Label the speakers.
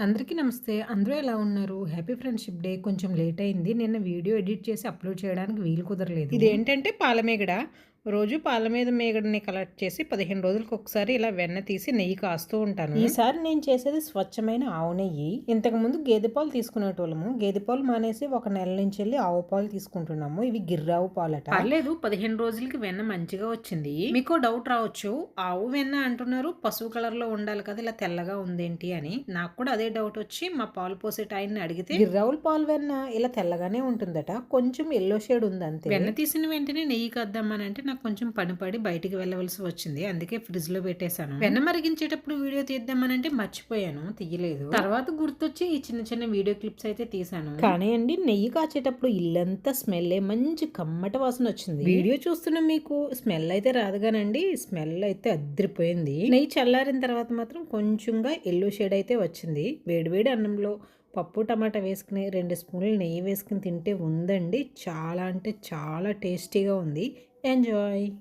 Speaker 1: అందరికీ నమస్తే. అందరూ ఎలా ఉన్నారు? హ్యాపీ ఫ్రెండ్షిప్ డే కొంచెం లేట్ అయింది. నిన్న వీడియో ఎడిట్ చేసి అప్లోడ్ చేయడానికి వీలు కుదరలేదు. ఇదేంటంటే పాలమేగడ. రోజు పాల మీద మేగడని కలెక్ట్ చేసి పదిహేను రోజులకు ఒకసారి ఇలా వెన్న తీసి నెయ్యి కాస్తూ ఉంటాను. ఈసారి నేను చేసేది స్వచ్ఛమైన ఆవు నెయ్యి. ఇంతకు ముందు గేదె పాలు తీసుకునేటోళ్ళము. గేదె పాలు మానేసి ఒక నెల నుంచి వెళ్ళి ఆవు పాలు తీసుకుంటున్నాము. ఇవి గిర్రావు పాలట. పర్లేదు పదిహేను రోజులకి వెన్న మంచిగా వచ్చింది. మీకు డౌట్ రావచ్చు. ఆవు వెన్న అంటున్నారు. పసుపు కలర్లో ఉండాలి కదా ఇలా తెల్లగా ఉందేంటి అని. నాకు కూడా అదే డౌట్ వచ్చి మా పాలు పోసే ఆయన్ని అడిగితే గిర్రావుల పాలు వెన్న ఇలా తెల్లగానే ఉంటుందట. కొంచెం ఎల్లో షేడ్ ఉంది అంతే వెన్న తీసిన వెంటనే నెయ్యి కద్దామని అంటే నాకు కొంచెం పని పడి బయటికి వెళ్ళవలసి వచ్చింది. అందుకే ఫ్రిడ్జ్లో పెట్టేశాను. వెన్న మరిగించేటప్పుడు వీడియో తీద్దామనంటే మర్చిపోయాను. తీయలేదు. తర్వాత గుర్తొచ్చి ఈ చిన్న చిన్న వీడియో క్లిప్స్ అయితే తీసాను కానీ అండి నెయ్యి కాచేటప్పుడు ఇల్లంతా స్మెల్ మంచి కమ్మట వాసన వచ్చింది. వీడియో చూస్తున్న మీకు స్మెల్ అయితే రాదు కానండి స్మెల్ అయితే అద్రిపోయింది. నెయ్యి చల్లారిన తర్వాత మాత్రం కొంచెంగా ఎల్లో షేడ్ అయితే వచ్చింది. వేడివేడి అన్నంలో పప్పు టమాటా వేసుకుని రెండు స్పూన్లు నెయ్యి వేసుకుని తింటే ఉందండి. చాలా అంటే చాలా టేస్టీగా ఉంది. Enjoy!